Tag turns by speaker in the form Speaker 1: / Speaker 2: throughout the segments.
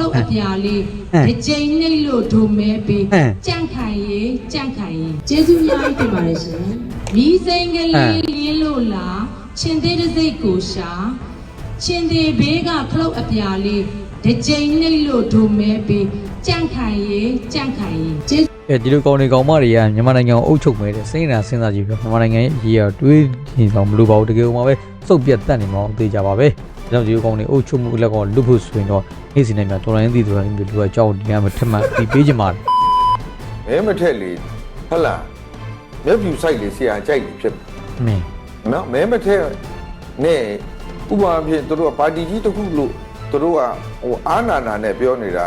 Speaker 1: လုတ်အပြာလေး
Speaker 2: ဟမ်
Speaker 1: ဒီချိန်နှိပ်လို့ဒုံမဲပေး
Speaker 2: ဟမ်
Speaker 1: ကြန့်ခိုင်ရေးကြန့်ခိုင်ရေးကျေးဇူးများတင်ပါတယ်ရှင်မိစိန်ကလေးလင်းလို့လားချင်းသေးတဲ့စိတ်ကိုရှာချင်းသေးဘေးကခလုတ်အပြာလေးဒီချိန်နှိပ်လို့ဒုံမဲပေးကြန့်ခိုင်ရေးကြန့်ခိုင်ရေးကျေး
Speaker 2: အဲဒီလိုကောင်းနေကောင်းမတွေကမြန်မာနိုင်ငံကိုအုပ်ချုပ်မဲတဲ့စိတ်နာစဉ်းစားကြည့်ပြီးတော့မြန်မာနိုင်ငံရဲ့အရေးအတွေးရင်ဆောင်မလို့ပါဘူးတကယ်လို့မှပဲစုပ်ပြတ်တတ်နေမှာသိကြပါပဲဒါကြောင့်ဒီလိုကောင်းနေအုပ်ချုပ်မှုလက်ကောလွတ်ဖို့ဆိုရင်တော့ နေ့စဉ်နဲ့များတော်လိုင်းသီးတော်လိုင်းမျိုးလူအကြောင်းဒီကမှာထပ်မံပြီးပေးချင်ပါတယ်
Speaker 3: မဲမထက်လေဟုတ်လားမျက်ဖြူဆိုင်လေဆရာကြိုက်လေဖြစ်
Speaker 2: အမင်း
Speaker 3: နော်မဲမထက်နဲ့ဥပမာဖြင့်တို့ကပါတီကြီးတစ်ခုလို့တို့ကဟိုအာနာနာနဲ့ပြောနေတာ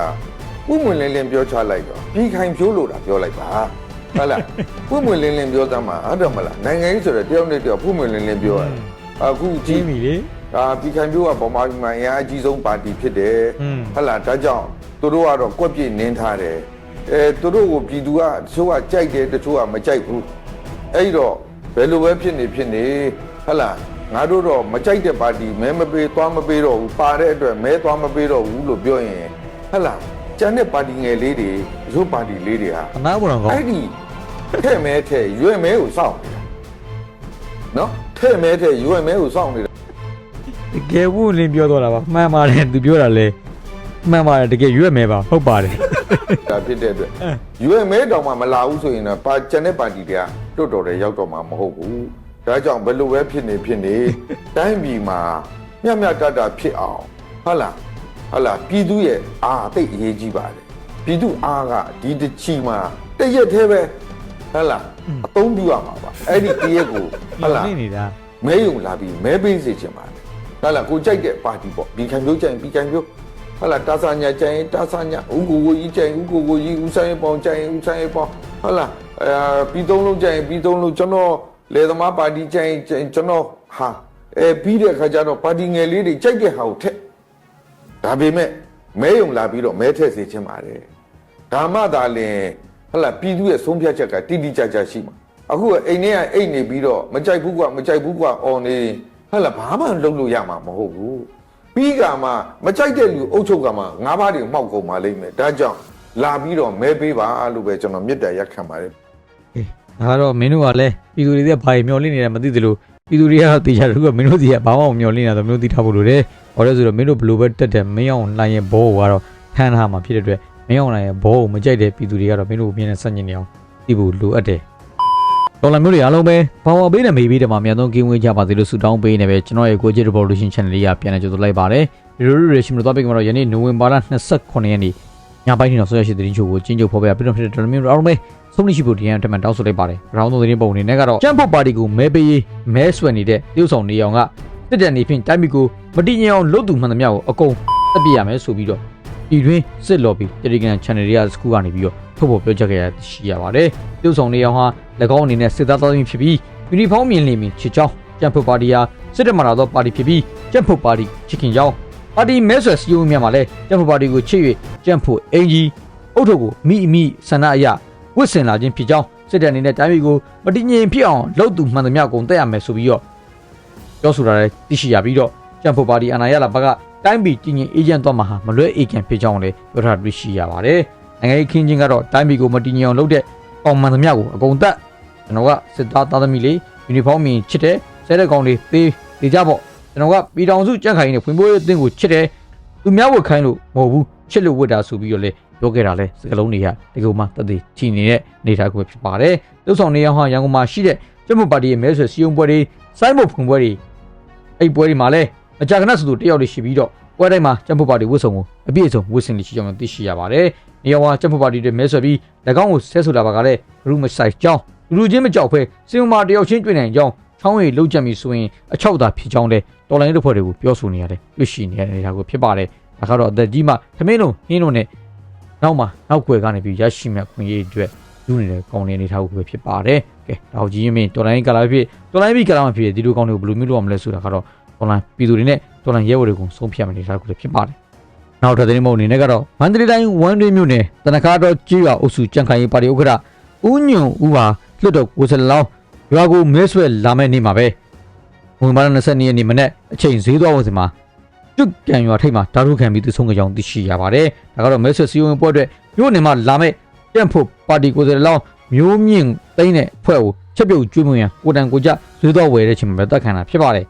Speaker 3: ဥမွင်လင်းလင်းပြောချလိုက်တော့ပြီးခိုင်ဖြိုးလို့တာပြောလိုက်ပါဟုတ်လားဥမွင်လင်းလင်းပြောသားမှာအဲ့တော့မလားနိုင်ငံရေးဆိုတော့တယောက်နဲ့တယောက်ဥမွင်လင်းလင်းပြောရတယ်အခုကြ
Speaker 2: ကြီး
Speaker 3: ည့်
Speaker 2: ပြီလေ
Speaker 3: ဒါပြီးခိုင်ဖြိုးကဗမာပြည်မှာအင်အားအကြီးဆုံးပါတီဖြစ်တယ်
Speaker 2: อืม
Speaker 3: ဟုတ်လားဒါကြောင့်သူတို့ကတော့ကွက်ပြည့်နင်းထားတယ်အဲသူတို့ကိုပြည်သူကတချို့ကကြိုက်တယ်တချို့ကမကြိုက်ဘူးအဲ့တော့ဘယ်လိုပဲဖြစ်နေဖြစ်နေဟုတ်လားငါတို့တော့မကြိုက်တဲ့ပါတီမဲမပေးသွားမပေးတော့ဘူးပါတဲ့အတွက်မဲသွားမပေးတော့ဘူးလို့ပြောရင်ဟုတ်လားကျန်တဲ့ပါတီငယ်လေးတွေရုပ်ပါတီလေးတွေဟာ
Speaker 2: အနာဘောင်ကော
Speaker 3: အဲ့ဒီထဲ့မဲထဲ့ရွေ့မဲကိုစောင့်နေတာနော်ထဲ့မဲထဲ့ရွေ့မဲကိုစောင့်နေတာ
Speaker 2: တကယ်ဘူးလင်းပြောတော့တာပါမှန်ပါတယ်သူပြောတာလေမှန်ပါတယ်တကယ်ရွက်မဲပါဟုတ်ပါတယ်
Speaker 3: ဒါဖြစ်တဲ့အတွက်ရွေမဲတောင်မှမလာဘူးဆိုရင်တော့ပါကျန်တဲ့ပါတီတွေကတွတ်တော်တယ်ရောက်တော့မှာမဟုတ်ဘူးဒါကြောင့်ဘယ်လိုပဲဖြစ်နေဖြစ်နေတိုင်းပြည်မှာမျှမျှတတဖြစ်အောင်ဟုတ်လားဟုတ်လားပြည်သူရဲ့အာသိတ်အရေးကြီးပါတယ်ပြည်သူအားကဒီတစ်ချီမှာတရက်သေးပဲဟုတ်လားအသုံးပြုရမှာပါအဲ့ဒီတရက်ကိုဟုတ်လား
Speaker 2: နေနေတာ
Speaker 3: မဲယုံလာပြီးမဲပေးစေချင်ပါ တယ်ဟာလာကိုကြိုက်တဲ့ပါတီပေါ့ဒီခံမျိုးကြိုင်ပြီးခံမျိုးဟာလာတာဆာညာကြိုင်တာဆာညာဥကိုကိုကြီးကြိုင်ဥကိုကိုကြီးဦးဆိုင်ပေါင်ကြိုင်ဦးဆိုင်ပေါင်ဟာလာအဲပြီးသုံးလုံးကြိုင်ပြီးသုံးလုံးကျွန်တော်လေသမားပါတီကြိုင်ကျွန်တော်ဟာအဲပြီးတဲ့အခါကျတော့ပါတီငယ်လေးတွေကြိုက်တဲ့ဟာကိုထက်ဒါပေမဲ့မဲယုံလာပြီးတော့မဲထည့်စေချင်ပါတယ်ဒါမှသာလင်ဟလာပြည်သူရဲ့ဆုံးဖြတ်ချက်ကတိတိကျကျရှိမှာအခုကအိမ်ထဲကအိတ်နေပြီးတော့မကြိုက်ဘူးကွာမကြိုက်ဘူးကွာအော်နေ ဟလာဘာမှလုပ်လို့ရမှာမဟုတ်ဘူးပြီးကမှမကြိုက်တဲ့လူအုပ်ချုပ်ကမှငါးပါးတွေမှောက်ကုန်ပါလိမ့်မယ်ဒါကြောင့်လာပြီးတော့မဲပေးပါလို့ပဲကျွန်တော်မြစ်တာရက်ခံပါတယ်
Speaker 2: အေးဒါကတော့မင်းတို့ကလည်းပြည်သူတွေကဘာမျောလင့်နေတယ်မသိသလိုပြည်သူတွေကတော့တေချာတို့ကမင်းတို့စီကဘာမှမမျောလင့်နေတော့မင်းတို့သိထားဖို့လိုတယ်။ဟောလဲဆိုတော့မင်းတို့ဘယ်လိုပဲတက်တယ်မင်းအောင်လိုင်းရဲ့ဘောကိုကတော့ထမ်းထားမှာဖြစ်တဲ့အတွက်မင်းအောင်လိုင်းရဲ့ဘောကိုမကြိုက်တဲ့ပြည်သူတွေကတော့မင်းတို့ကိုမြင်နေဆက်ညင်နေအောင်သိဖို့လိုအပ်တယ်။ တော်လမျိုးတွေအားလုံးပဲဘာဝပေးနဲ့မေးပြီးတမှာအများဆုံးကင်းဝေးကြပါစေလို့ဆုတောင်းပေးနေပဲကျွန်တော်ရဲ့ကိုကြည့် revolution channel လေးကပြန်လည်ကြိုဆိုလိုက်ပါတယ်။ဒီလိုလိုရှိမလို့တော့ပြီးကတော့ယနေ့နိုဝင်ဘာလ29ရက်နေ့ညပိုင်းနေ့တော့ဆွဲရရှိတဲ့တင်းချို့ကိုကျင်းချုပ်ဖော်ပြပြီးတော့ဖြစ်တဲ့တော်မျိုးတွေအားလုံးပဲဆုံးဖြတ်ရှိဖို့ဒီရန်တက်မှန်တောင်းဆိုလိုက်ပါတယ်။ရောင်းသုံးသတင်းပုံအနေနဲ့ကတော့ကျန်းဖို့ပါတီကိုမဲပေးရေးမဲဆွယ်နေတဲ့တရုတ်ဆောင်နေအောင်ကစစ်တပ်နေဖြင့်တိုင်းပြည်ကိုမတည်ငြိမ်အောင်လုပ်သူမှန်သမျှကိုအကုန်တက်ပြရမယ်ဆိုပြီးတော့ဒီတွင်စစ်လော်ဘီ Telegram Channel တွေကစကူကနေပြီးတော့ ထုတ်ဖော်ပြောကြားခဲ့ရရှိရပါတယ်။တရုတ်ဆောင်နေအောင်ဟာ၎င်းအနေနဲ့စစ်သားသားသမီးဖြစ်ပြီးယူနီဖောင်းမြင်လင်မီချစ်ချောင်းကျန်းဖို့ပါတီဟာစစ်တပ်မှလာသောပါတီဖြစ်ပြီးကျန်းဖို့ပါတီချစ်ခင်ကြောင်းပါတီမဲဆွယ်စည်းရုံးများမှာလည်းကျန်းဖို့ပါတီကိုချစ်၍ကျန်းဖို့အင်ကြီးအုတ်ထုတ်ကိုမိမိဆန္ဒအရဝစ်စင်လာခြင်းဖြစ်ကြောင်းစစ်တပ်အနေနဲ့တိုင်းပြည်ကိုမတည်ငြိမ်ဖြစ်အောင်လုပ်သူမှန်သမျှကုန်တက်ရမယ်ဆိုပြီးတော့ပြောဆိုတာလည်းသိရှိရပြီးတော့ကျန်ဖို့ပါတီအာဏာရလာဘက်ကတိုင်းပြည်တည်ငြိမ်အေဂျင့်သွားမှာဟာမလွဲအေကန်ဖြစ်ကြောင်းလည်းပြောထားတွေ့ရှိရပါတယ်။ နိုင်ငံရေးခင်းချင်းကတော့တိုင်းပြည်ကိုမတည်ငြိမ်အောင်လုပ်တဲ့ကောင်မှန်သမျှကိုအကုန်တက်ကျွန်တော်ကစစ်သားသားသမီးလေးယူနီဖောင်းမြင်ချစ်တဲ့ဆဲတဲ့ကောင်လေးသေးသေးကြပေါ့ကျွန်တော်ကပြည်တော်စုကြက်ခိုင်နဲ့ဖွင့်ပွဲအသင်းကိုချစ်တယ်သူများဝတ်ခိုင်းလို့မဟုတ်ဘူးချစ်လို့ဝတ်တာဆိုပြီးတော့လေပြောခဲ့တာလဲစကလုံးတွေကဒီကုမှတသက်ချီနေတဲ့နေထားကိုဖြစ်ပါတယ်။လှုပ်ဆောင်နေအောင်ဟာရန်ကုန်မှာရှိတဲ့ကျမပါတီရဲ့မဲဆွယ်စီယုံပွဲတွေစိုင်းမုတ်ဖွင့်ပွဲတွေအဲ့ပွဲတွေမှာလဲမကြာခဏဆိုသူတယောက်လေးရှိပြီးတော့ ပွဲတိုင်းမှာကျမပါတီဝတ်ဆောင်ကိုအပြည့်အစုံဝတ်ဆင်လေးရှိကြောင်းသိရှိရပါတယ်။နေအောင်ဟာကျမပါတီတွေမဲဆွယ်ပြီး၎င်းကိုဆဲဆိုတာပါကလည်းဘလူးမဆိုင်ကြောင်းလူလူချင်းမကြောက်ဖဲစီယုံမှာတယောက်ချင်းတွေ့နိုင်ကြောင်းချောင်းရည်လှုပ်ကြံပြီဆိုရင်အချောက်သာဖြစ်ကြောင်းလဲတော်လိုင်းတို့ဖွဲ့တွေကိုပြောဆိုနေရတယ်တွေ့ရှိနေရတဲ့နေရာကိုဖြစ်ပါတယ်။ဒါကတော့အသက်ကြီးမှသမင်းလုံးဟင်းလုံးနဲ့နောက်မှာနောက်ွယ်ကနေပြီးရရှိမဲ့ခွင့်ရအတွက်ယူနေတဲ့ကောင်းတဲ့အနေထားကိုပဲဖြစ်ပါတယ်။ကဲတောက်ကြီးမင်းတော်လိုင်းကလာဖြစ်တော်လိုင်းပြီးကလာမှဖြစ်ဒီလိုကောင်းတွေကိုဘယ်လိုမျိုးလုပ်ရမလဲဆိုတာကတော့တော်လိုင်းပြည်သူတွေနဲ့ တော်လိုင်းရဲဝဲတွေကိုဆုံးဖြတ်မယ့်အနေထားကိုလည်းဖြစ်ပါတယ်။နောက်ထပ်သတင်းမုံအနေနဲ့ကတော့မန္တလေးတိုင်းဝမ်တွင်းမြို့နယ်တနခါတော်ကြီးရွာအုပ်စုကြံခိုင်ရေးပါတီဥက္ကဋ္ဌဦးညွန့်ဦးဟာလွတ်တော်ကိုယ်စားလှယ်လောင်းရွာကိုမဲဆွဲလာမဲ့နေ့မှာပဲဝင်ဘာလ22ရက်နေ့မနေ့အချိန်ဈေးသွားဝင်စင်မှာကျွတ်ကန်ရွာထိပ်မှာဓာတ်ထုခံပြီးသူဆုံးကြောင်သိရှိရပါတယ်ဒါကတော့မဲဆွယ်စီယုံပွဲအတွက်မြို့နယ်မှာလာမဲ့တန့်ဖို့ပါတီကိုယ်စားလှယ်လောင်းမျိုးမြင့်သိန်းတဲ့ဖွဲ့ကိုချက်ပြုတ်ကျွေးမွေးရန်ကိုတန်ကိုကြသွေးတော်ဝယ်တဲ့ချိန်မှာပဲတက်ခံတာဖြစ်ပါတယ်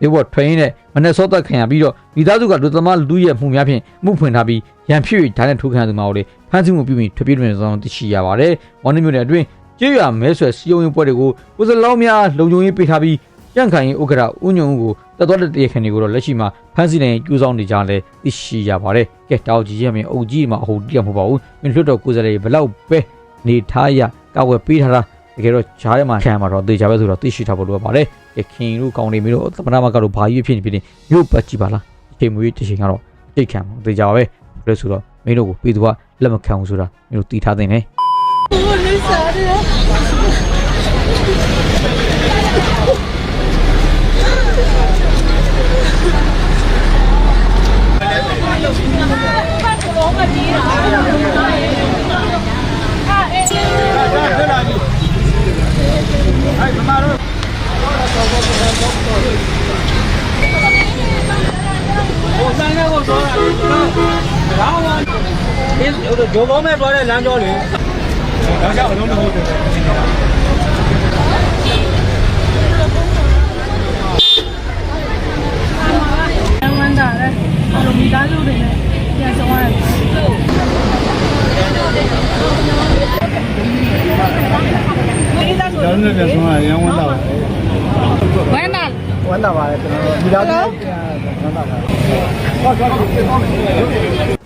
Speaker 2: ဒီဘောထွင်းတဲ့မနေ့စောတက်ခံရပြီးတော့မိသားစုကလူသမားလူရဲ့မှုများဖြင့်မှုဖွင့်ထားပြီးရန်ဖြစ်၍ဓာတ်နဲ့ထိုးခံသူမှာကိုလေဖမ်းဆီးမှုပြုပြီးထွက်ပြေးတွင်ဆောင်သိရှိရပါတယ်။ဝန်နှမြို့နယ်အတွင်းကျေးရွာမဲဆွယ်စီယုံရင်ပွဲတွေကိုကိုယ်စားလောင်းများလုံခြုံရေးပေးထားပြီးကြန့်ခိုင်ရင်ဥက္ကရာဥညုံဦးကိုတက်သွားတဲ့တရားခံတွေကိုတော့လက်ရှိမှာဖမ်းဆီးနိုင်ကျူးဆောင်နေကြတယ်သိရှိရပါတယ်။ကဲတောက်ကြီးရမင်းအုပ်ကြီးမှာအဟုတ်တရားမဟုတ်ပါဘူး။မင်းလွတ်တော်ကိုယ်စားလှယ်ဘလောက်ပဲနေထားရကောက်ွယ်ပေးထားတာ တကယ်တော့ဂျားထဲမှာခံမှာတော့တေချာပဲဆိုတော့သိရှိထားဖို့လိုပါတယ်ရခင်တို့ကောင်းနေပြီတော့သမဏမကတော့ဘာကြီးဖြစ်နေဖြစ်နေမြို့ပတ်ကြည့်ပါလားအချိန်မွေးတစ်ချိန်ကတော့အတိတ်ခံမှာတေချာပါပဲဒါဆိုတော့မင်းတို့ကိုပြည်သူကလက်မခံဘူးဆိုတာမင်းတို့သိထားသင့်တယ်
Speaker 4: လုံးမပြေးတာ 九方面说的南郊里，两下我都没有。
Speaker 5: ဝမ်းသာတယ်အဲ့လိုမိသားစုတွေနဲ့ပြန်ဆောင်ရတယ်
Speaker 4: လေးစားဆိုတော့လည်းပြန်ဆုံးရရန်
Speaker 5: ဝမ်းသာ
Speaker 4: ပါဝမ်းသာဝမ်းသာပါတယ်ကျွန်
Speaker 2: တော်ဒီတော့ဝမ်းသာပါဟုတ်ကဲ့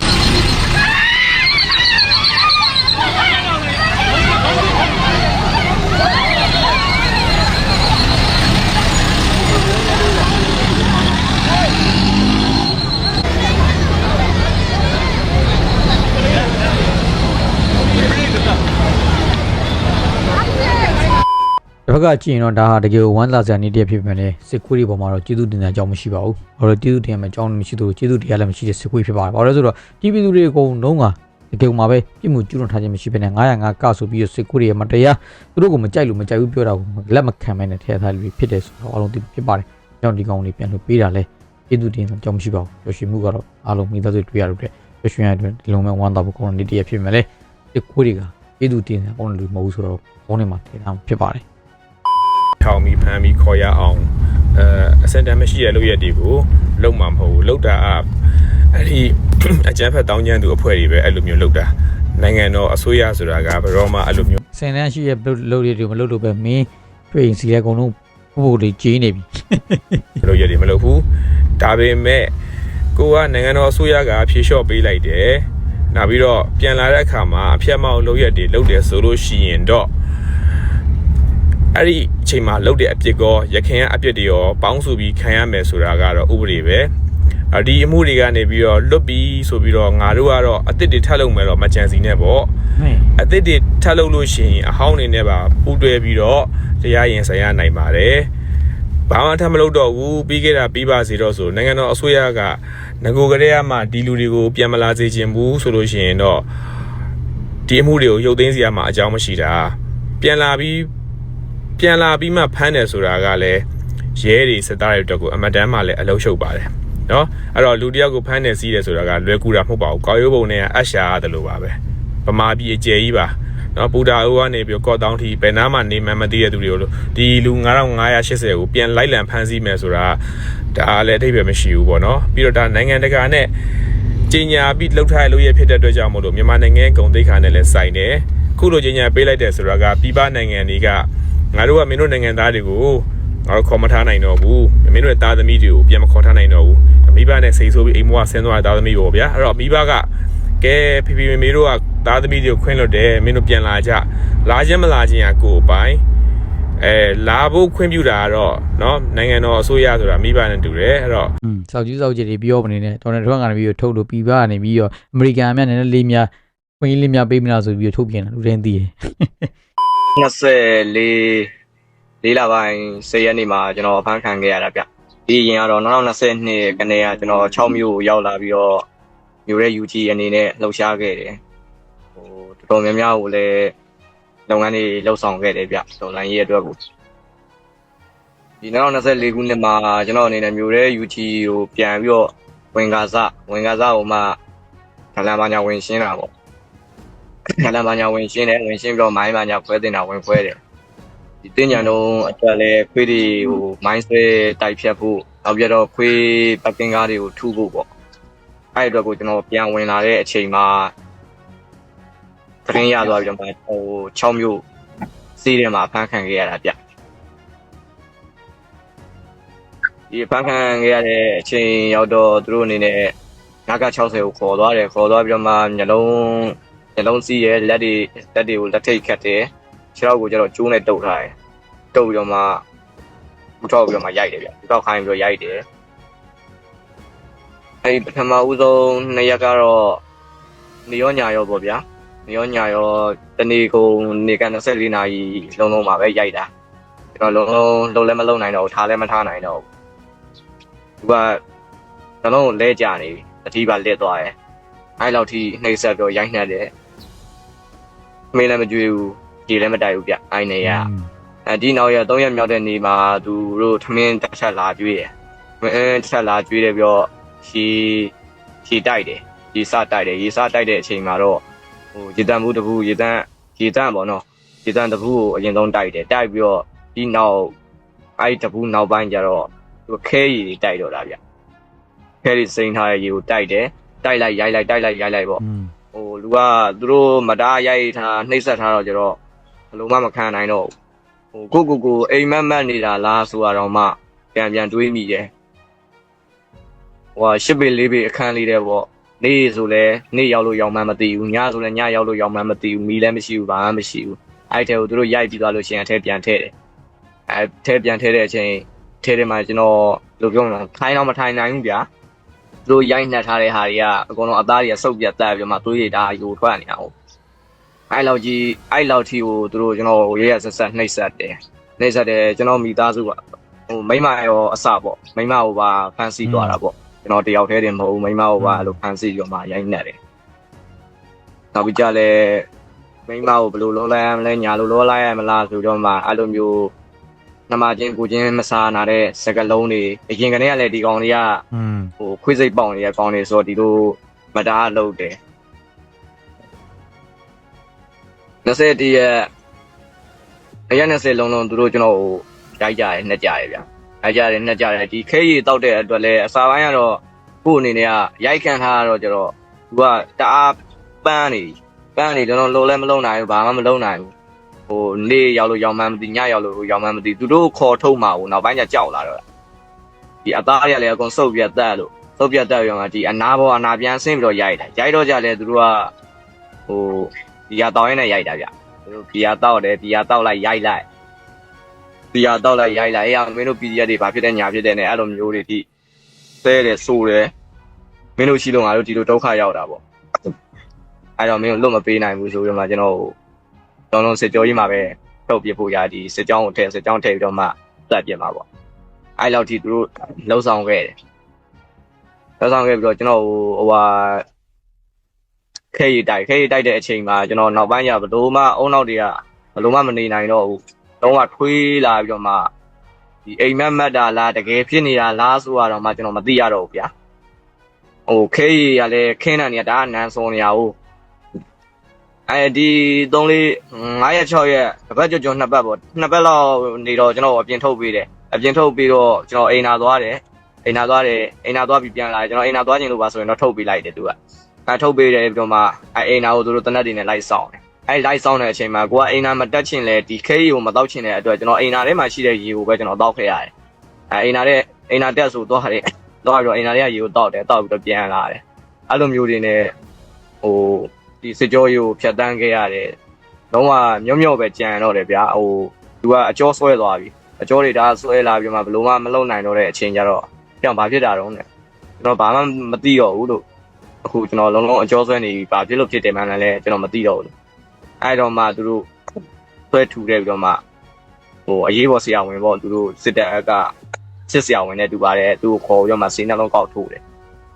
Speaker 2: စ်ဖက်ကကြည့်ရင်တော့ဒါဟာတကယ်ကိုဝမ်းသာစရာနေ့တစ်ရက်ဖြစ်ပေမဲ့လည်းစစ်ကွေးတွေပေါ်မှာတော့ကျေးဇူးတင်တဲ့အကြောင်းမရှိပါဘူး။ဘာလို့ကျေးဇူးတင်ရမယ့်အကြောင်းမရှိသလိုကျေးဇူးတရားလည်းမရှိတဲ့စစ်ကွေးဖြစ်ပါတယ်။ဘာလို့လဲဆိုတော့ဒီပြည်သူတွေအကုန်လုံးကတကယ်မှာပဲပြစ်မှုကျူးလွန်ထားခြင်းမရှိဘဲနဲ့905ကဆိုပြီးတော့စစ်ကွေးတွေရဲ့မတရားသူတို့ကိုမကြိုက်လို့မကြိုက်ဘူးပြောတာကိုလက်မခံမဲနဲ့ထည့်ထားလို့ဖြစ်တယ်ဆိုတော့အားလုံးသိဖြစ်ပါတယ်။ကြောင့်ဒီကောင်လေးပြန်လို့ပေးတာလဲကျေးဇူးတင်တဲ့အကြောင်းမရှိပါဘူး။ရရှိမှုကတော့အားလုံးမိသားစုတွေ့ရလို့တဲ့ရရှိရတဲ့ဒီလုံးမဲ့ဝမ်းသာဖို့ကောင်းတဲ့နေ့တစ်ရက်ဖြစ်ပေမဲ့လည်းစစ်ကွေးတွေကကျေးဇူးတင်တဲ့အပေါင်းလူမဟုတ်ဘူးဆိုတော့ဘုန်းထဲမှာထည့်ထားဖြစ်ပါတယ်
Speaker 6: ထောင်ပြီးဖမ်းပြီးခေါ်ရအောင်အဲအစင်တမ်းမရှိတဲ့လုပ်ရက်တွေကိုလုံမှာမဟုတ်ဘူးလုံတာအအဲ့ဒီအကြမ်းဖက်တောင်းကျမ်းသူအဖွဲ့တွေပဲအဲ့လိုမျိုးလုံတာနိုင်ငံတော်အစိုးရဆိုတာကဘယ်တော့မှအဲ့လိုမျိုး
Speaker 2: စင်တန်းရှိရဲ့လုပ်တွေတွေမလုပ်လို့ပဲမင်းတွေ့ရင်စီရဲအကုန်လုံးပို့ပို့လေးကြီးနေပြီ
Speaker 6: လုပ်ရက်တွေမလုပ်ဘူးဒါပေမဲ့ကိုကနိုင်ငံတော်အစိုးရကဖြေလျှော့ပေးလိုက်တယ်နောက်ပြီးတော့ပြန်လာတဲ့အခါမှာအဖြတ်မောက်လုပ်ရက်တွေလုပ်တယ်ဆိုလို့ရှိရင်တော့ အဲ့ဒီအချိန်မှာလုပ်တဲ့အပြစ်ကောရခင်ကအပြစ်တွေရောပေါင်းစုပြီးခံရမယ်ဆိုတာကတော့ဥပဒေပဲအဒီအမှုတွေကနေပြီးတော့လွတ်ပြီးဆိုပြီးတော့ငါတို့ကတော့အစ်စ်တွေထပ်လုပ်မယ်တော့မကြံစီနဲ့ပေါ့
Speaker 2: မင်း
Speaker 6: အသစ်တွေထပ်လုပ်လို့ရှိရင်အဟောင်းနေနဲ့ပါပူးတွဲပြီးတော့တရားရင်ဆိုင်ရနိုင်ပါတယ်။ဘာမှထပ်မလုပ်တော့ဘူးပြီးခဲ့တာပြီးပါစေတော့ဆိုနိုင်ငံတော်အစိုးရကငကိုကလေးကမှဒီလူတွေကိုပြန်မလာစေချင်ဘူးဆိုလို့ရှိရင်တော့ဒီအမှုတွေကိုရုပ်သိမ်းစီရမှာအကြောင်းမရှိတာပြန်လာပြီး ပြန်လာပြီးမှဖမ်းတယ်ဆိုတာကလည်းရဲတွေစစ်သားတွေအတွက်ကိုအမတန်းမှလည်းအလုံးရှုပ်ပါတယ်နော်အဲ့တော့လူတစ်ယောက်ကိုဖမ်းနေစီးတယ်ဆိုတာကလွယ်ကူတာမဟုတ်ပါဘူးကောက်ရိုးပုံနဲ့အရှာရတယ်လို့ပါပဲဗမာပြည်အကျယ်ကြီးပါနော်ပူတာအိုးကနေပြီးတော့ကော့တောင်းထီဘယ်နားမှနေမှန်းမသိတဲ့သူတွေကိုလို့ဒီလူ9580ကိုပြန်လိုက်လံဖမ်းဆီးမယ်ဆိုတာဒါလည်းအထိပ္ပယ်မရှိဘူးပေါ့နော်ပြီးတော့ဒါနိုင်ငံတကာနဲ့ကြီးညာပြီးလှုပ်ထားရလို့ရဖြစ်တဲ့အတွက်ကြောင့်မို့လို့မြန်မာနိုင်ငံဂုံတိတ်ခါနဲ့လည်းဆိုင်တယ်ခုလိုကြီးညာပေးလိုက်တဲ့ဆိုတာကပြည်ပနိုင်ငံတွေက ငါတို့ကမင်းတို့နိုင်ငံသားတွေကိုငါတို့ခေါ်မထားနိုင်တော့ဘူးမင်းတို့ရဲ့သားသမီးတွေကိုပြန်မခေါ်ထားနိုင်တော့ဘူးမိဘနဲ့စိတ်ဆိုးပြီးအိမ်မောကဆင်းသွားတဲ့သားသမီးပေါ့ဗျာအဲ့တော့မိဘက ကဲဖီဖီမေမေတို့ကသားသမီးတွေကိုခွင့်လွတ်တယ်မင်းတို့ပြန်လာကြလာခြင်းမလာခြင်းကကိုယ်အပိုင်းအဲလာဖို့ခွင့်ပြုတာကတော့เนาะနိုင်ငံတော်အစိုးရဆိုတာမိဘနဲ့တူတယ်အဲ့တော့
Speaker 2: อืมစောက်ကြီးစောက်ကြီးတွေပြောမနေနဲ့ဒေါ်နယ်ထရန့်ကနေပြီးတော့ထုတ်လို့ပြီးပါကနေပြီးတော့အမေရိကန်အများနဲ့လည်းလေးများခွင့်ရေးလေးများပေးမလားဆိုပြီးတော့ထုတ်ပြန်တာလူတိုင်းသိတယ်
Speaker 7: 24လေးလပိုင်း10ရက်နေ့မှာကျွန်တော်အဖမ်းခံခဲ့ရတာဗျဒီရင်ကတော့2022ကနေကကျွန်တော်6မြို့ကိုရောက်လာပြီးတော့မြို့ရဲ့ UG အနေနဲ့လှုပ်ရှားခဲ့တယ်ဟိုတော်တော်များများကိုလည်းလုပ်ငန်းတွေလှုပ်ဆောင်ခဲ့တယ်ဗျဒေါ်လာရေးအတွက်ကိုဒီ2024ခုနှစ်မှာကျွန်တော်အနေနဲ့မျိုးရဲ UG ကိုပြန်ပြီးတော့ဝင်ကားစဝင်ကားစကိုမှခလန်ပါညာဝင်ရှင်းတာပေါ့ ခလန်ပါညာဝင်ရှင်းတယ်ဝင်ရှင်းပြီးတော့မိုင်းပါညာဖွဲတင်တာဝင်ဖွဲတယ်ဒီတင်ညာတော့အတွက်လဲခွေးတွေဟိုမိုင်းဆွဲတိုက်ဖြတ်ဖို့နောက်ပြတော့ခွေးပတ်ကင်ကားတွေကိုထုဖို့ပေါ့အဲ့ဒီအတွက်ကိုကျွန်တော်ပြန်ဝင်လာတဲ့အချိန်မှာသတင်းရသွားပြီးတော့မှဟို6မျိုးစီးတယ်မှာဖမ်းခံခဲ့ရတာဗျဒီဖန်ခံခဲ့ရတဲ့အချိန်ရောက်တော့သူတို့အနေနဲ့ငါက60ကိုခေါ်သွားတယ်ခေါ်သွားပြီးတော့မှညလုံး ညလုံးစီးရဲ့လက်တွေလက်တွေကိုလက်ထိတ်ခတ်တယ်ခြေထောက်ကိုကျတော့ကျိုးနဲ့တုပ်ထားတယ်တုပ်ပြီးတော့မှဘူးထောက်ပြီးတော့မှရိုက်တယ်ဗျဘူးထောက်ခိုင်းပြီးတော့ရိုက်တယ်အဲဒီပထမဦးဆုံးနှစ်ရက်ကတော့နေရောညာရောပေါ့ဗျာနေရောညာရောတနေ့ကုန်နေကန်24နာရီလုံးလုံးမှာပဲရိုက်တာကျွန်တော်လုံးလုံးလုံးလည်းမလုံးနိုင်တော့ဘူးထားလည်းမထားနိုင်တော့ဘူးသူကနှလုံးလဲကြနေပြီအထီးပါလက်သွားတယ်အဲ့လောက်ထိနှိမ့်ဆက်ပြီးရိုက်နှက်တယ် မင်းလည်းမကြွေးဘူးဒီလည်းမတိုက်ဘူးဗျအဲ့နေရအဲဒီနောက်ရ3ရက်မြောက်တဲ့နေ့မှာသူတို့ထမင်းတစ်ချက်လာကြွေးတယ်မင်းတစ်ချက်လာကြွေးတယ်ပြီးတော့ရှီရှီတိုက်တယ်ရေစတိုက်တယ်ရေစတိုက်တဲ့အချိန်မှာတော့ဟိုရေတန်ဘူးတဘူးရေတန်ရေတန်ပေါ့နော်ရေတန်တဘူးကိုအရင်ဆုံးတိုက်တယ်တိုက်ပြီးတော့ဒီနောက်အဲ့တဘူးနောက်ပိုင်းကျတော့သူခဲရည်တွေတိုက်တော့တာဗျခဲရည်စိမ့်ထားတဲ့ရေကိုတိုက်တယ်တိုက်လိုက်ရိုက်လိုက်တိုက်လိုက်ရိုက်လိုက်ပေါ့
Speaker 2: อืม
Speaker 7: ဟိုလူကသူတို့မတားရိုက်ထားနှိပ်စက်ထားတော့ကျတော့ဘယ်လိုမှမခံနိုင်တော့ဘူးဟိုကိုကိုကိုအိမ်မက်မက်နေတာလားဆိုတော့မှပြန်ပြန်တွေးမိတယ်ဟိုရှစ်ပေလေးပေအခန်းလေးတဲ့ပေါ့နေ့ဆိုလဲနေ့ရောက်လို့ရောက်မှန်းမသိဘူးညဆိုလဲညရောက်လို့ရောက်မှန်းမသိဘူးမီလည်းမရှိဘူးဘာမှမရှိဘူးအဲ့ထဲကိုသူတို့ရိုက်ပြီးသွားလို့ရှိရင်အထဲပြန်ထည့်တယ်အဲထဲပြန်ထည့်တဲ့အချိန်ထဲထဲမှာကျွန်တော်ဘယ်လိုပြောမလဲထိုင်းတော့မထိုင်နိုင်ဘူးဗျာ သူတို့ရိုက်နှက်ထားတဲ့ဟာတွေကအကုန်လုံးအသားတွေကစုပ်ပြတ်တက်ပြီးတော့မှသွေးရည်ဒါယူထွက်နေတာဟုတ်အဲ့လောက်ကြီးအဲ့လောက်ထိကိုသူတို့ကျွန်တော်ရရဆက်ဆက်နှိပ်စက်တယ်နှိပ်စက်တယ်ကျွန်တော်မိသားစုကဟိုမိမရောအစပေါ့မိမဟိုပါဖန်စီသွားတာပေါ့ကျွန်တော်တယောက်တည်းတင်မဟုတ်ဘူးမိမဟိုပါအဲ့လိုဖန်စီပြီးတော့မှရိုက်နှက်တယ်နောက်ပြီးကြလဲမိမကိုဘယ်လိုလောလိုက်ရမလဲညာလိုလောလိုက်ရမလားဆိုတော့မှအဲ့လိုမျိုး နှမချင်းကိုချင်းမစားနာတဲ့စကလုံးတွေအရင်ကတည်းကလည်းဒီကောင်တွေက
Speaker 2: อืม
Speaker 7: ဟိုခွေးစိတ်ပေါင်နေတဲ့ကောင်တွေဆိုတော့ဒီလိုမတားလုပ်တယ်20ရက်အရက်20လုံးလုံးသူတို့ကျွန်တော်ဟိုရိုက်ကြတယ်နှက်ကြတယ်ဗျရိုက်ကြတယ်နှက်ကြတယ်ဒီခဲရည်တောက်တဲ့အတွက်လည်းအစာပိုင်းကတော့ကို့အနေနဲ့ကရိုက်ခံထားတော့ကျတော့သူကတအားပန်းနေပန်းနေလုံးလုံးလုံးလည်းမလုံးနိုင်ဘူးဘာမှမလုံးနိုင်ဘူး ဟိုနေ့ရောက်လို့ရောက်မှန်းမသိညရောက်လို့ရောက်မှန်းမသိသူတို့ခေါ်ထုတ်မှာဟိုနောက်ပိုင်းကျကြောက်လာတော့ဒီအသားရလည်းအကုန်စုပ်ပြတ်တက်လို့စုပ်ပြတ်တက်ရောမှာဒီအနာဘောအနာပြန်ဆင်းပြီးတော့ရိုက်တယ်ရိုက်တော့ကြလဲသူတို့ကဟိုဒီရတောင်းရင်းနဲ့ရိုက်တာဗျသူတို့ဒီရတောက်တယ်ဒီရတောက်လိုက်ရိုက်လိုက်ဒီရတောက်လိုက်ရိုက်လိုက်အေးမင်းတို့ PDF တွေဘာဖြစ်တဲ့ညာဖြစ်တဲ့နဲ့အဲ့လိုမျိုးတွေဒီဆဲတယ်ဆိုတယ်မင်းတို့ရှိလို့ငါတို့ဒီလိုဒုက္ခရောက်တာပေါ့အဲ့တော့မင်းတို့လွတ်မပေးနိုင်ဘူးဆိုပြီးတော့မှကျွန်တော် လုံးလုံးစစ်ကြောကြီးမှာပဲထုတ်ပြဖို့ရဒီစစ်ကြောင်းကိုထည့်စစ်ကြောင်းထည့်ပြီးတော့မှတတ်ပြမှာပေါ့အဲ့လောက်ထိသူတို့လှုပ်ဆောင်ခဲ့တယ်လှုပ်ဆောင်ခဲ့ပြီးတော့ကျွန်တော်ဟိုဟိုဟာခဲရီတိုက်ခဲရီတိုက်တဲ့အချိန်မှာကျွန်တော်နောက်ပိုင်းကျဘလို့မှအုံနောက်တွေကဘလို့မှမနေနိုင်တော့ဘူးတော့ကထွေးလာပြီးတော့မှဒီအိမ်မက်မက်တာလားတကယ်ဖြစ်နေတာလားဆိုတော့မှကျွန်တော်မသိရတော့ဘူးဗျာဟိုခဲရီကလည်းခင်းတာနေဒါကနန်းစုံနေရဟုတ် အဲဒီ3လေး9ရက်6ရက်တစ်ပတ်ကြော်ကြော်နှစ်ပတ်ပေါ့နှစ်ပတ်လောက်နေတော့ကျွန်တော်အပြင်ထုတ်ပေးတယ်အပြင်ထုတ်ပြီးတော့ကျွန်တော်အိမ်နာသွားတယ်အိမ်နာသွားတယ်အိမ်နာသွားပြီးပြန်လာတယ်ကျွန်တော်အိမ်နာသွားခြင်းလို့ပါဆိုရင်တော့ထုတ်ပေးလိုက်တယ်သူကအဲထုတ်ပေးတယ်ပြီးတော့မှအဲအိမ်နာကိုသူတို့တနက်တွေနဲ့လိုက်ဆောင်တယ်အဲလိုက်ဆောင်တဲ့အချိန်မှာကိုကအိမ်နာမတက်ချင်လဲဒီခဲရီကိုမတောက်ချင်တဲ့အတွက်ကျွန်တော်အိမ်နာထဲမှာရှိတဲ့ရေကိုပဲကျွန်တော်တောက်ခဲ့ရတယ်အဲအိမ်နာတဲ့အိမ်နာတက်ဆိုသွားတယ်သွားပြီးတော့အိမ်နာတွေကရေကိုတောက်တယ်တောက်ပြီးတော့ပြန်လာတယ်အဲ့လိုမျိုးတွေနဲ့ဟို ဒီစစ်ကြောရေးကိုဖြတ်တန်းခဲ့ရတယ်လုံးဝမြော့မြော့ပဲကြံတော့တယ်ဗျာဟိုသူကအကျော်ဆွဲသွားပြီအကျော်တွေဒါဆွဲလာပြီးမှဘလို့မှမလုံနိုင်တော့တဲ့အချိန်ကျတော့ပြန်ဘာဖြစ်တာတော့ ਨੇ ကျွန်တော်ဘာမှမသိတော့ဘူးလို့အခုကျွန်တော်လုံးလုံးအကျော်ဆွဲနေပြီဘာဖြစ်လို့ဖြစ်တယ်မှန်းလည်းကျွန်တော်မသိတော့ဘူးအဲ့တော့မှသူတို့ဆွဲထူခဲ့ပြီးတော့မှဟိုအရေးပေါ်ဆရာဝန်ပေါ့သူတို့စစ်တပ်ကစစ်ဆရာဝန်နဲ့တူပါတယ်သူ့ကိုခေါ်ပြီးတော့မှစေနှလုံးကောက်ထိုးတယ်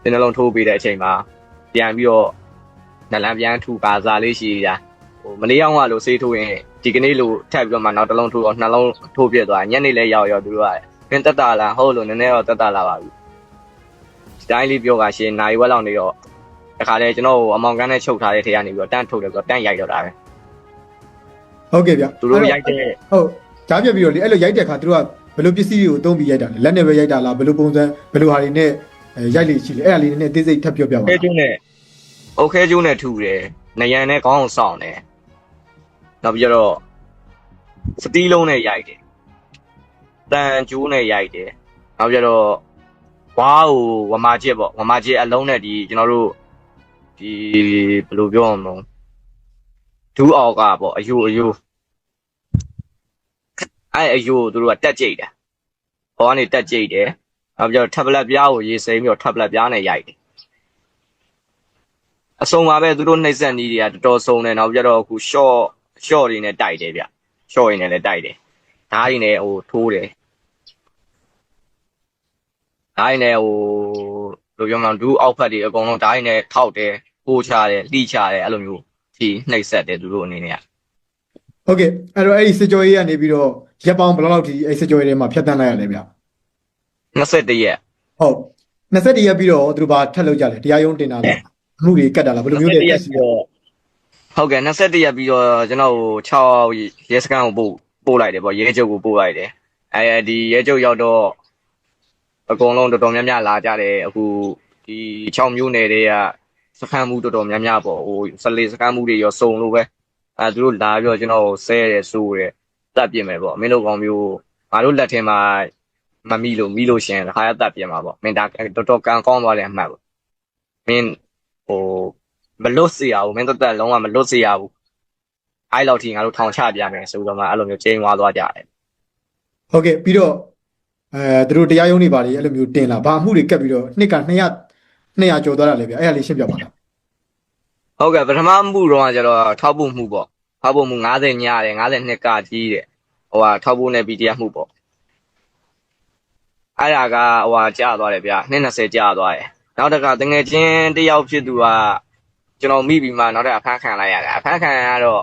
Speaker 7: စေနှလုံးထိုးပြီးတဲ့အချိန်မှာပြန်ပြီးတော့ နလန်ပြန်ထူကာစားလေးရှိတာဟိုမနေ့ရောက်မှလို့ဆေးထိုးရင်ဒီကနေ့လို့ထပ်ပြီးတော့မှနောက်တစ်လုံးထိုးတော့နှလုံးထိုးပြစ်သွားညနေလဲရောက်ရောက်သူတို့ကမင်းတက်တာလားဟုတ်လို့နည်းနည်းတော့တက်တာလာပါပြီဒီတိုင်းလေးပြောကရှင်နိုင်ဝက်လောက်နေတော့တခါလေကျွန်တော်အမောင်ကန်းနဲ့ချုပ်ထားတဲ့ထဲကနေပြီးတော့တန်းထုတ်တယ်ဆိုတော့တန်းရိုက်တော့တာပဲ
Speaker 8: ဟုတ်ကဲ့ဗျ
Speaker 7: သူတို့ရိုက်တဲ့
Speaker 8: ဟုတ်ကြားပြတ်ပြီးတော့လေအဲ့လိုရိုက်တဲ့အခါသူတို့ကဘယ်လိုပစ္စည်းတွေကိုသုံးပြီးရိုက်တာလဲလက်နဲ့ပဲရိုက်တာလားဘယ်လိုပုံစံဘယ်လိုဟာတွေနဲ့အဲရိုက်လိရှိလဲအဲ့ဒါလေးနည်းနည်းအသေးစိတ်ထပ်ပြောပြပါ
Speaker 7: ခဲကျုံးနဲ့โအုတ်ခဲကျိုးနဲ့ထူတယ်နယံနဲ့ခေါင်းအောင်ဆောင်တယ်နောက်ပြီးတော့စတီးလုံးနဲ့ရိုက်တယ်တန်ကျိုးနဲ့ရိုက်တယ်နောက်ပြီးတော့ဝါးကိုဝမာကျစ်ပေါ့ဝမာကျစ်အလုံးနဲ့ဒီကျွန်တော်တို့ဒီဘယ်လိုပြောအောင်လဲဒူးအောင်ကပေါ့အယိုအယိုအဲ့အယိုတို့ကတက်ကြိတ်တာဟောကနေတက်ကြိတ်တယ်နောက်ပြီးတော့ထပ်ပလက်ပြားကိုရေးစိမ်းပြီးတော့ထပ်ပလက်ပြားနဲ့ရိုက်တယ် အစုံပါပဲသူတို့နှိမ့်ဆက်နီးတွေကတော်တော်ဆုံးတယ်နောက်ပြတော့အခု short short တွေနဲ့တိုက်တယ်ဗျ short တွေနဲ့လည်းတိုက်တယ်ဓာတ်တွေနဲ့ဟိုထိုးတယ်ဓာတ်တွေနဲ့ဟိုဘယ်လိုပြောမလဲဒူးအောက်ဖက်တွေအကုန်လုံးဓာတ်တွေနဲ့ထောက်တယ်ပိုးချတယ်လှိချတယ်အဲ့လိုမျိုးဒီနှိမ့်ဆက်တယ်သူတို့အနေနဲ့က
Speaker 8: ဟုတ်ကဲ့အဲ့တော့အဲ့ဒီစစ်ကြောရေးကနေပြီးတော့ရက်ပေါင်းဘယ်လောက်လောက်ထိအဲ့စစ်ကြောရေးထဲမှာဖြတ်တန်းလိုက်ရလဲဗျ
Speaker 7: 21ရက်
Speaker 8: ဟုတ်21ရက်ပြီးတော့သူတို့ဘာထပ်လုပ်ကြလဲတရားရုံးတင်တာလား အမှုတွေကတ်တာလားဘယ်လိုမျိုးလဲ
Speaker 7: 21ရက်ပြီးတော့ဟုတ်ကဲ့21ရက်ပြီးတော့ကျွန်တော်6ရဲစခန်းကိုပို့ပို့လိုက်တယ်ပေါ့ရဲချုပ်ကိုပို့လိုက်တယ်အဲဒီရဲချုပ်ရောက်တော့အကုန်လုံးတော်တော်များများလာကြတယ်အခုဒီ6မျိုးနယ်တွေကစခန်းမှုတော်တော်များများပေါ့ဟို14စခန်းမှုတွေရောစုံလို့ပဲအဲသူတို့လာပြီးတော့ကျွန်တော်ကိုဆဲတယ်စိုးတယ်တတ်ပြင်မယ်ပေါ့မင်းတို့ကောင်မျိုးငါတို့လက်ထဲမှာမမိလို့မိလို့ရှရင်တစ်ခါရတတ်ပြင်မှာပေါ့မင်းဒါတော်တော်ကံကောင်းသွားတယ်အမှတ်ပေါ့မင်း ဟိုမလွတ်စေရဘူးမင်းတို့တက်လုံးဝမလွတ်စေရဘူးအဲ့လောက်ထိငါတို့ထောင်ချပြမယ်ဆိုတော့မှအဲ့လိုမျိုးကျင်းသွားသွားကြတယ်
Speaker 8: ဟုတ်ကဲ့ပြီးတော့အဲသူတို့တရားရုံးတွေပါလေအဲ့လိုမျိုးတင်လာဘာအမှုတွေကတ်ပြီးတော့နှစ်က200 200ကျော်သွားတာလေဗျအဲ့ဒါလေးရှင်းပြပါလား
Speaker 7: ဟုတ်ကဲ့ပထမမှုတော့ကျတော့ထောက်ဖို့မှုပေါ့ထောက်ဖို့မှု90ညတယ်90နှစ်ကကြီးတယ်ဟိုဟာထောက်ဖို့နဲ့ PDF မှုပေါ့အဲ့ဒါကဟိုဟာကြာသွားတယ်ဗျ220ကြာသွားတယ် နောက်တစ်ခါတငယ်ချင်းတယောက်ဖြစ်သူကကျွန်တော်မိပြီးမှနောက်ထပ်အဖမ်းခံလိုက်ရတယ်အဖမ်းခံရတော့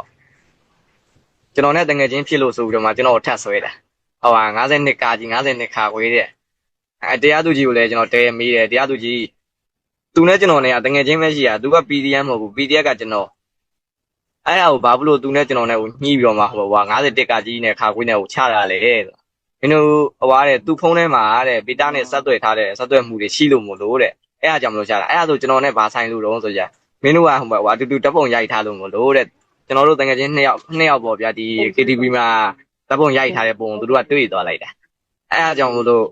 Speaker 7: ကျွန်တော်နဲ့တငယ်ချင်းဖြစ်လို့ဆိုပြီးတော့မှကျွန်တော်ကိုထပ်ဆွဲတယ်ဟိုဟာ90နှစ်ကကြီး90နှစ်ခါခွေးတဲ့အဲတရားသူကြီးကိုလည်းကျွန်တော်တဲမေးတယ်တရားသူကြီးသူနဲ့ကျွန်တော်နဲ့ကတငယ်ချင်းပဲရှိတာသူက PDM မဟုတ်ဘူး PDF ကကျွန်တော်အဲ့ဒါကိုဘာဖြစ်လို့သူနဲ့ကျွန်တော်နဲ့ကိုညှိပြီးတော့မှဟိုဟာ50တက်ကကြီးနဲ့ခါခွေးနဲ့ကိုချတာလေတဲ့မင်းတို့ဟိုဟာတဲ့သူ့ဖုန်းထဲမှာတဲ့ဗီတာနဲ့ဆက်သွယ်ထားတဲ့ဆက်သွယ်မှုတွေရှိလို့မို့လို့တဲ့ အဲ့ဒါကြောင့်မလို့ချတာအဲ့ဒါဆိုကျွန်တော်နဲ့ဘာဆိုင်လို့တော့ဆိုကြမင်းတို့ကဟိုမှာဟိုအတူတူတပ်ပုံရိုက်ထားလို့မို့လို့တဲ့ကျွန်တော်တို့တငယ်ချင်းနှစ်ယောက်နှစ်ယောက်ပေါ့ဗျာဒီ KTV မှာတပ်ပုံရိုက်ထားတဲ့ပုံသူတို့ကတွေ့သွားလိုက်တာအဲ့ဒါကြောင့်မလို့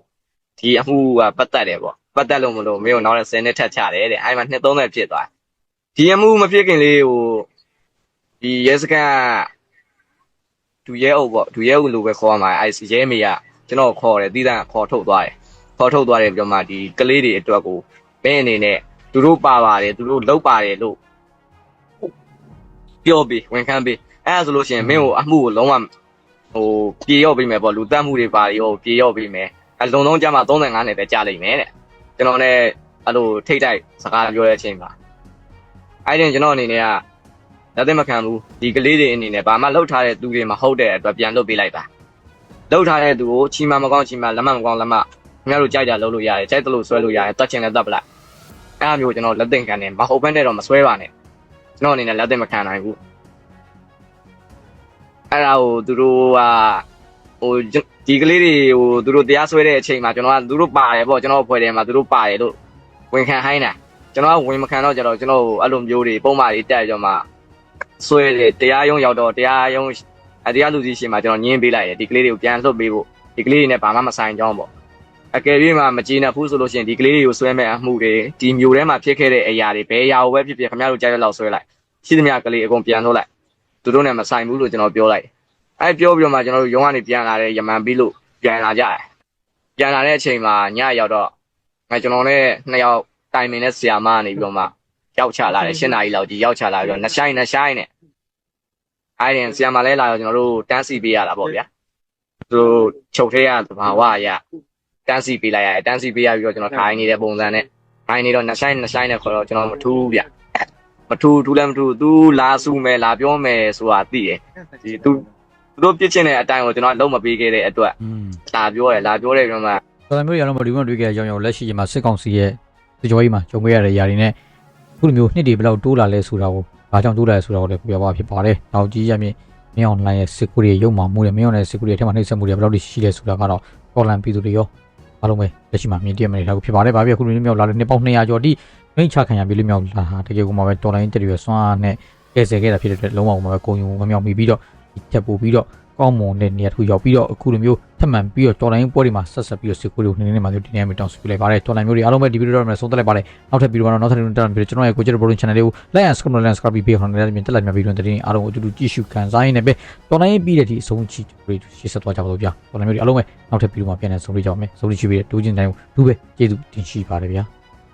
Speaker 7: ဒီအမှုကပတ်သက်တယ်ပေါ့ပတ်သက်လို့မလို့မင်းတို့နောက်တဲ့10နှစ်ထပ်ချတယ်တဲ့အဲ့မှာနှစ်30ဖြစ်သွားဒီအမှုမဖြစ်ခင်လေးဟိုဒီရဲစခန်းဒူရဲအုပ်ပေါ့ဒူရဲအုပ်လို့ပဲခေါ်ရမှာအဲ့ရဲမေကကျွန်တော်ခေါ်တယ်တီးတန်းခေါ်ထုတ်သွားတယ်ခေါ်ထုတ်သွားတယ်ပြောမှဒီကလေးတွေအတွက်ကို မင်းအနေနဲ့သူတို့ပါပါတယ်သူတို့လောက်ပါတယ်လို့ပြောပြီးဝန်ခံပြီးအဲ့ဒါဆိုလို့ရှိရင်မင်းကိုအမှုကိုလုံးဝဟိုပြေရောက်ပြီးမယ်ပေါ့လူတက်မှုတွေပါရောပြေရောက်ပြီးမယ်အလုံးလုံးကြမှာ35နှစ်ပဲကြာလိမ့်မယ်တဲ့ကျွန်တော်နဲ့အဲ့လိုထိတ်တိုက်စကားပြောတဲ့အချိန်မှာအဲ့ဒီကျွန်တော်အနေနဲ့ကလက်သက်မခံဘူးဒီကလေးတွေအနေနဲ့ဘာမှလှုပ်ထားတဲ့သူတွေမဟုတ်တဲ့အတွက်ပြန်လှုပ်ပေးလိုက်ပါလှုပ်ထားတဲ့သူကိုချီမမကောင်းချီမလက်မမကောင်းလက်မခင်ဗျားတို့ကြိုက်တာလှုပ်လို့ရတယ်ကြိုက်တယ်လို့ဆွဲလို့ရတယ်တတ်ချင်လည်းတတ်ပလိုက် အဲ့အမျိုးကျွန်တော်လက်သင်ခံတယ်မဟုတ်ဘဲနဲ့တော့မဆွဲပါနဲ့ကျွန်တော်အနေနဲ့လက်သင်မခံနိုင်ဘူးအဲ့ဒါကိုသူတို့ကဟိုဒီကလေးတွေဟိုသူတို့တရားဆွဲတဲ့အချိန်မှာကျွန်တော်ကသူတို့ပါတယ်ပေါ့ကျွန်တော်ဖွဲ့တယ်မှာသူတို့ပါတယ်လို့ဝင်ခံဟိုင်းတာကျွန်တော်ကဝင်မခံတော့ကြတော့ကျွန်တော်အဲ့လိုမျိုးတွေပုံမှန်တွေတက်ကြမှာဆွဲတယ်တရားရုံးရောက်တော့တရားရုံးအတရားလူကြီးရှင်မှာကျွန်တော်ညင်းပေးလိုက်တယ်ဒီကလေးတွေကိုပြန်လွှတ်ပေးဖို့ဒီကလေးတွေနဲ့ဘာမှမဆိုင်ကြောင်းပေါ့ အကယ်၍မှမကျေနပ်ဘူးဆိုလို့ရှိရင်ဒီကလေးတွေကိုဆွဲမဲ့အမှုတွေဒီမျိုးထဲမှာဖြစ်ခဲ့တဲ့အရာတွေဘယ်အရာကိုပဲဖြစ်ဖြစ်ခင်ဗျားတို့ကြားရလောက်ဆွဲလိုက်ရှိသမျှကလေးအကုန်ပြန်လွှတ်လိုက်သူတို့နဲ့မဆိုင်ဘူးလို့ကျွန်တော်ပြောလိုက်အဲ့ပြောပြီးတော့မှကျွန်တော်တို့ရုံးကနေပြန်လာတဲ့ယမန်ပြီးလို့ပြန်လာကြတယ်ပြန်လာတဲ့အချိန်မှာညရောက်တော့ငါကျွန်တော်နဲ့နှစ်ယောက်တိုင်ပင်နဲ့ဆရာမကနေပြီးတော့မှရောက်ချလာတယ်ရှင်းနာရီလောက်ကြီးရောက်ချလာပြီးတော့နှစ်ဆိုင်နှစ်ဆိုင်နဲ့အဲ့ဒီဆရာမလဲလာတော့ကျွန်တော်တို့တန်းစီပေးရတာပေါ့ဗျာသူတို့ချုပ်ထဲရသဘာဝအရ တန်းစီပေးလိုက်ရတယ်တန်းစီပေးရပြီးတော့ကျွန်တော်ထိုင်နေတဲ့ပုံစံနဲ့ထိုင်နေတော့နှစ်ဆိုင်နှစ်ဆိုင်နဲ့ခေါ်တော့ကျွန်တော်မထူးဘူးဗျမထူးထူးလည်းမထူး तू လာစုမယ်လာပြောမယ်ဆိုတာသိတယ်ဒီ तू သူတို့ပြစ်ချင်တဲ့အတိုင်းကိုကျွန်တော်လုံးမပေးခဲ့တဲ့အတွက်
Speaker 2: อืม
Speaker 7: လာပြောတယ်လာပြောတယ်ကျွန်တော်
Speaker 2: တော်တော်မျိုးရအောင်မဒီဝန်တွေ့ခဲ့တဲ့အကြောင်းကြောင့်လက်ရှိမှာစစ်ကောင်စီရဲ့ဒီကြောကြီးမှာဂျုံခဲ့ရတဲ့ຢာတွေနဲ့အခုလိုမျိုးနှစ်တွေဘယ်လောက်တိုးလာလဲဆိုတာကိုဘာကြောင့်တိုးလာလဲဆိုတာကိုလည်းပြောပြပါဖြစ်ပါတယ်။နောက်ကြီးရမြင့်မင်းအောင်လိုင်းရဲ့စစ်ကူတွေရုံမှမှုတွေမင်းအောင်ရဲ့စစ်ကူတွေအထက်မှာနှိမ့်ဆက်မှုတွေဘယ်လောက်ရှိလဲဆိုတာကတော့တော်လန်ပြည်သူတွေရော အားလုံးပဲလက်ရှိမှာမြင်တည့်မနေတာကိုဖြစ်ပါတယ်။ဘာဖြစ်အခုလိုမျိုးမြောက်လာတဲ့နှစ်ပေါင်း200ကျော်တိမိန့်ချခံရပြီးလူမြောက်လာတာတကယ်ကိုမှပဲတော်လိုင်းတက်တွေဆွမ်းအားနဲ့ကဲဆယ်ခဲ့တာဖြစ်တဲ့အတွက်လုံးဝကိုမှပဲကိုယုံမမြောက်မိပြီးတော့ဒီချက်ပို့ပြီးတော့ ကောင်းမွန်တဲ့နေရာတစ်ခုရောက်ပြီးတော့အခုလိုမျိုးထပ်မံပြီးတော့တော်လိုင်းပွဲတွေမှာဆက်ဆက်ပြီးတော့စစ်ကူတွေကိုနေနေမှာမျိုးတင်းနေမှာတောင်းဆိုပြလိုက်ပါတယ်တော်လိုင်းမျိုးတွေအားလုံးပဲဒီဗီဒီယိုတော့မှာဆုံးသက်လိုက်ပါတယ်နောက်ထပ်ဗီဒီယိုမှာတော့နောက်ထပ်တစ်တက်ပြီးတော့ကျွန်တော်ရဲ့ကိုကျတဲ့ Bro Channel လေးကို like and subscribe and subscribe ပြီးပေးခေါင်းလည်းမြင်တက်လိုက်မြဗီဒီယိုတင်းအားလုံးအတူတူကြည့်ရှုခံစားရင်းနဲ့ပဲတော်လိုင်းပြီးတဲ့ဒီအဆုံးချီတွေရှေ့ဆက်သွားကြပါလို့ဗျာတော်လိုင်းမျိုးတွေအားလုံးပဲနောက်ထပ်ဗီဒီယိုမှာပြန်လည်ဆုံတွေ့ကြပါမယ်ဆုံးဖြတ်ပြီးတဲ့ဒူးချင်းတိုင်းကိုဒူးပဲကျေးဇူးတင်ရှိပါတယ်ဗျာ